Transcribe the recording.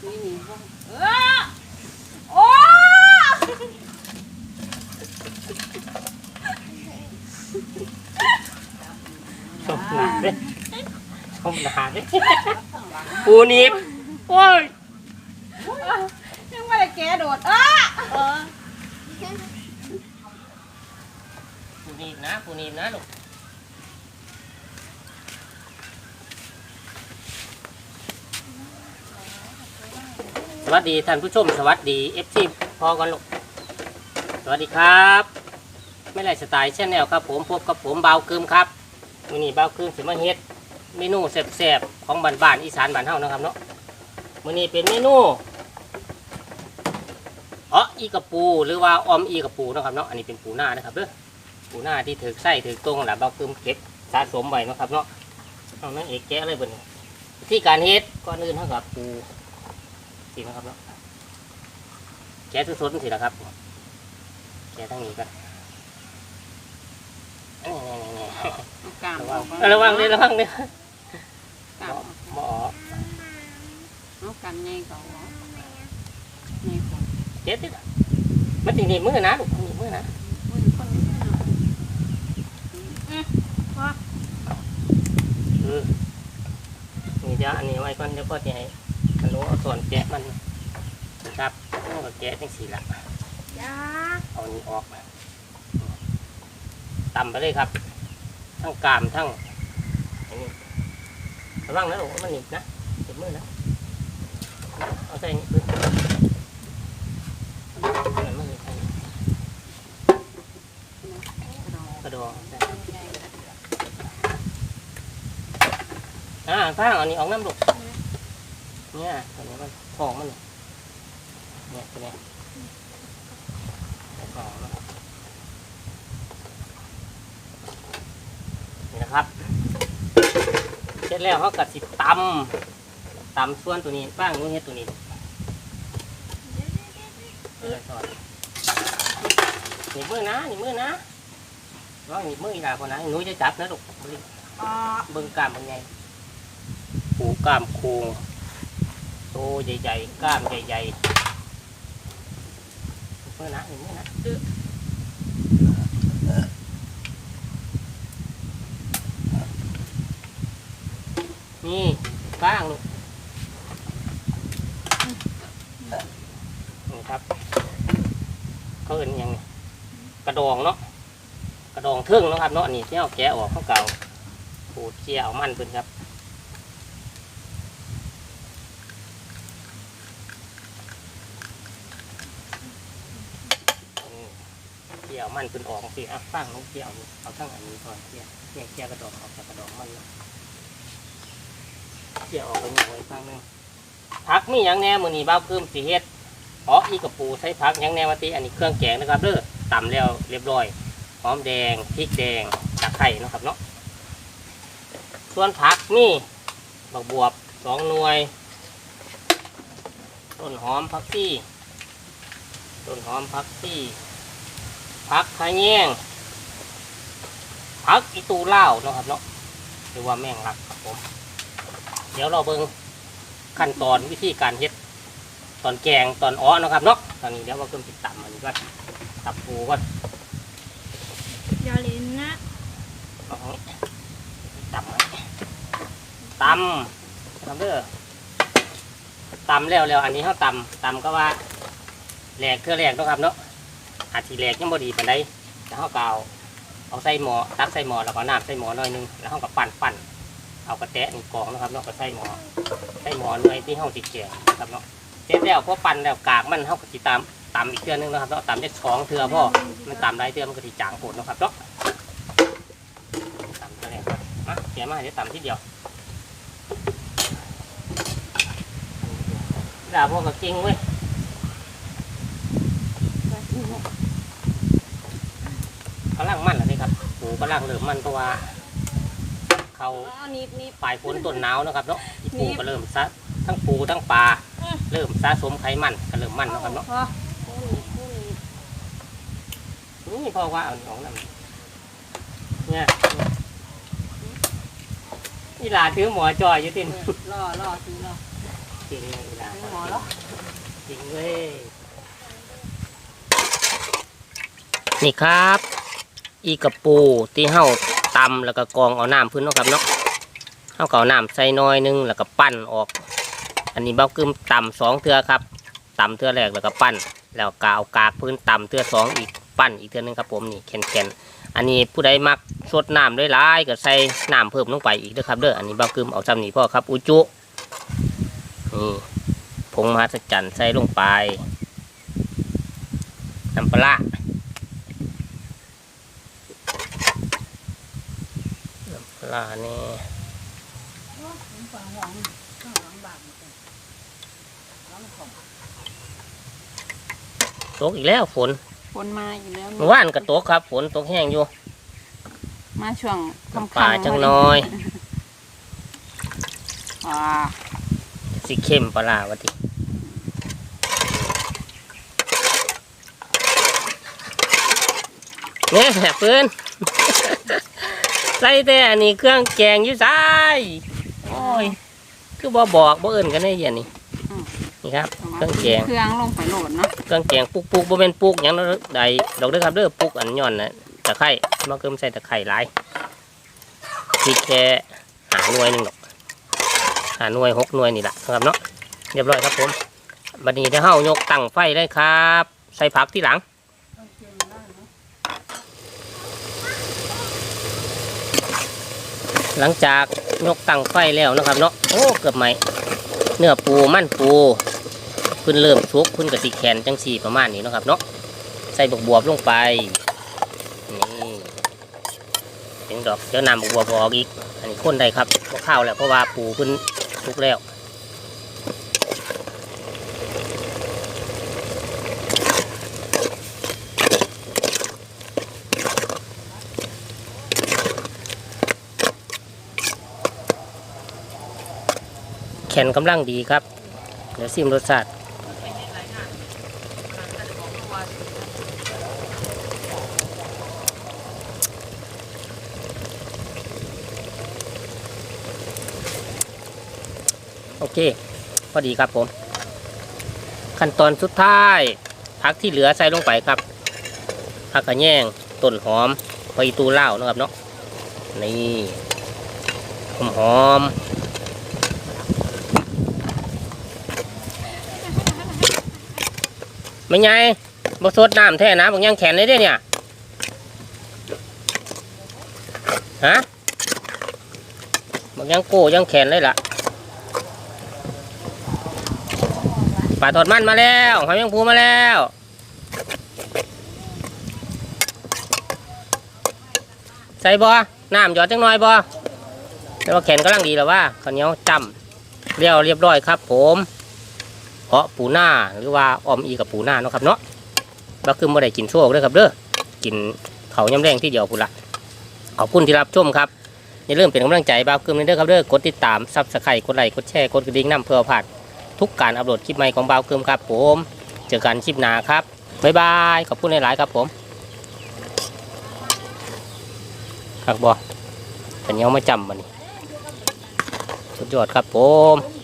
ซุยนี่บ่เออโอ้ชมหนาเด้ชมหนาเด้ปูนีบโอ้ยยังไม่ได้แกโดดเออเอปูนีบนะปูนีบนะลูก สวัสดีท่านผู้ชม สวัสดีเอฟซีพอกันลูกสวัสดีครับ ไม่ไรสไตล์แชนแนลครับผมพบกับผมเบาวกึมครับมือนี้เบาวกึมสิมาเฮ็ดเมนูแซ่บๆของบ้านๆอีสานบ้านเฮานะครับเนาะมือนี้เป็นเมนูอ๋ออีกระปูหรือว่าออมอีกระปูนะครับเนาะอันนี้เป็นปูหน้านะครับเด้อปูหน้าที่ถือไส้ถือตรงแหละเบาวกึมเก็บสะสมไว้นะครับเนาะเอานั่นเอกแกะเลยเบิ่นวิธีการเฮ็ดก่อนอื่นเท่ากับปู สินะครับเนาะแกะสดๆสิละครับ แกะทั้งนี้กันนี่ๆๆเอากล้ามๆระอวัองกเออระวังเลยระวังเลยกล้ามออกหมอเอากันใหญ่ก่อนใหญ่ก่อนเจ็ดติดอะมันติดหนีบมือนะลูกหนีบมือนะอุ้ยคนนี้เนาะอืมพอเออนี่จะอันนี้ไว้ก่อนเดี๋ยวพ่อจะให้มัน รู้เอาส่วนแกะมันนะครับต้องก็แกะจังสี่ละจ้าเอาอันนี้ออกตำไปเลยครับ ทั้งกรามทั้งอันนี้ระวังนะลูกว่ามันหนีบนะหนีบมือนะเอาใส่นี่ปึ๊บเอาใส่มือใส่กระดองใส่อ่าข้างเอานี้ออกน้ำลูก เนี่ยตัวนี้มันของมันเนี่ยเนี่ยตัวเนี้ยของมันนี่นะครับเสร็จแล้วเขากัดสิตำตำส่วนตัวนี้บ้างนู้นเฮ็ดตัวนี้เออสอนหนีบมือนะหนีบมือนะร้องหนีบมืออีหลาคนนะหนูจะจับนะลูกอ๋อเบิ่งกล้ามเป็นไงปูกล้ามโค้ง โตใหญ่ๆกล้ามใหญ่ๆเมื่อนะเห็นเมื่อนะนี่ก้างลูกนี่ครับเขาเอ็นยังไงกระดองเนาะกระดองเทิงเนาะครับเนาะนี่ที่เอาแกะออกข้างเก่าขูดเจียวมันเพิ่นครับ เจียวมันเพิ่นออกสิอะฟังลงเจียวเอาทั้งอันนี้ก่อนเจียวแยกเจียวกระดองออกจากกระดองมันนะเจียวออกไปหน่อยฟังหนึงผักมีหยังแน่มือนี้บ้าเพิ่มสิเฮ็ดอ๋ออีกระปูใส่ผักยังแน่ว่าติอันนี้เครื่องแกงนะครับเด้อตำแล้วเรียบร้อยหอมแดงพริกแดงตะไคร้นะครับเนาะส่วนผักนี่บักบวบสองหน่วย ต้นหอมผักชีต้นหอมผักชี ผักขะแยงผักอีตูเล่าวเนาะครับเนาะหรือว่าแมงลักครับผม เดี๋ยวเราเบิ่งขั้นตอนวิธีการเฮ็ดตอนแกงตอนอ้อเนาะครับเนาะตอนนี้เดี๋ยวเราเริ่มติดตำมันก่อนตับปูก่อนอย่าเล่นนะเอาของนี้ตำไว้ตำทำเด้อตำแล้วแล้วอันนี้เขาตำตำก็ว่าแหลกเทื่อแหลกเนาะครับเนาะ อาจสีแหลกยังบ่ดีปานใดแล้วเขาก็เอาเอาใส่หม้อตักใส่หม้อแล้วก็น้ำใส่หม้อหน่อยหนึงแล้วเขาก็ปั่นปั่นเอากระแตะนี่กองนะครับเนาะก็ใส่หม้อใส่หม้อหน่วยที่เขาติดแกงนะครับเนาะเสร็จแล้วพอปั่นแล้วกากมันเขาก็ติตามตำอีกเทื่อนึงนะครับเนาะตำได้สองเทื่อพ่อมันตำได้เทื่อมันก็ติจางโผดเนะครับเนาะต่ำตัวแรกก่อนมาเสียมาเดี๋ยวต่ำที่เดียวด่าพวกกับจริงเว้ยกำลังมันแล้วนี่ครับปู กำลังเริ่มมันเพราะว่า เขาอ๋อนิบนิบปลายฝนต้นหนาวเนาะครับเนาะอีปูก็เริ่มซะทั้งปูทั้งปลาอืมเริ่มสะสมไขมันก็เริ่มมันเนาะครับเนาะพอผู้นิบผู้นิบนี่เพราะว่าเอาของนั่นเนี่ยนี่หลาถือหมอจอยอยู่ตินเออรอรอซื้อรอจริงเลยนะไม่หมอแล้วจริงเว้ยนี่ครับ อีกระปูที่เฮาตำแล้วก็กองเอาน้ำพื้นเนาะครับเนาะเฮาก็เอาน้ำใส่น้อยนึงแล้วก็ปั้นออก อันนี้เบ้ากึมตำสองเทือครับตำเทือแรกแล้วก็ปั้น แล้วก็เอากากพื้นตำเทือสองอีกปั้นอีกเทือนึงครับผมนี่แข็งๆอันนี้ผู้ใดมักสดน้ำได้หลายก็ใส่น้ำเพิ่มลงไปอีกเด้อครับเด้ออันนี้เบ้ากึมเอาจำนี่พ่อครับอุจุนี่ผงมหัศจรรย์ใส่ลงไปน้ำปลาร้าน้ำป ลาร้านี่ฝังหวังข้างหลังบางน้ำขมตกอีกแล้วฝนฝนมาอยู่แล้วเมื่อวานก็ตกครับ ฝนตกแห้งอยู่ มาช่วงน้ำปลาจังน้อยอ่าสิเข้มปลาร้าวะติเนี่ยแหบปืน ใส่แต่อันนี้เครื่องแกงอยู่ซ้ายโอ้ย คือบ่บอกบ่เอิ่นกันได้เหี้ยันนี่นี่ครับ เครื่องแกง เครื่องลงไปโหลดเนาะ เครื่องแกงปุกปุกบ่เป็นปุกหยังใดดอกเด้อครับเด้อปุกอันย่อนนะตะไคร้มาเกิมใส่ตะไคร้หลายพริกแค่หาหน่วยหนึงดอกหาหน่วยหกหน่วยนี่แหละครับเนาะ เรียบร้อยครับผม บัดนี้ถ้าเฮายกตั้งไฟได้ครับ ใส่ผักที่หลัง หลังจากยกตั้งไฟแล้วนะครับเนาะโอ้เกือบไหมเนื้อปูมันปูพื้นเริ่มสุกพื้นกะสิแขนจังสีประมาณนี้นะครับเนาะใส่บวบบวบลงไปนี่ถึงดอกเดี๋ยวนำบวบบวบออกอีก อันนี้คนได้ครับบ่ข้าวแล้วเพราะว่าปูพื้นสุกแล้ว แขนกำลังดีครับ เดี๋ยวซิมรสชาติโอเค พอดีครับผม ขั้นตอนสุดท้ายผักที่เหลือใส่ลงไปครับผักกระแยงต้นหอมใบตูเล่านะครับเนาะนี่หอมหอม ไม่ไงบสดน้ำแท้นะบางยังแขนเลยด้เนี่ยฮะบางยังโก้ยังแขนเลยล่ะปลาทอดมันมาแล้วหอยแมงภูมาแล้วใส่บอน้ำหยอดจังหน่อยบอแต่ว่าแขนกำลังดีแล้วว่าข้าวเหนียวจำเรียวเรียบร้อยครับผม เพาะปูหน้าหรือว่าออมอีกับปูหน้าเนาะครับเนาะบักคือบ่ได้กินโชคเด้อครับเด้อกินเขาวยำแรงที่เดียวพุ่นละขอบคุณที่รับชมครับอย่าลืมเป็นกำลังใจบ้าวกึมเด้อครับเด้อกดติดตามซับสไครต์กดไลค์กดแชร์กดกระดิ่งน้ำเพื่อผ่านทุกการอัปโหลดคลิปใหม่ของบ่าวเกิมครับผมเจอกันคลิปหน้าครับบ๊ายบายขอบคุณหลายๆครับผมครับบอเป็นยังมาจำมันสุดยอดครับผม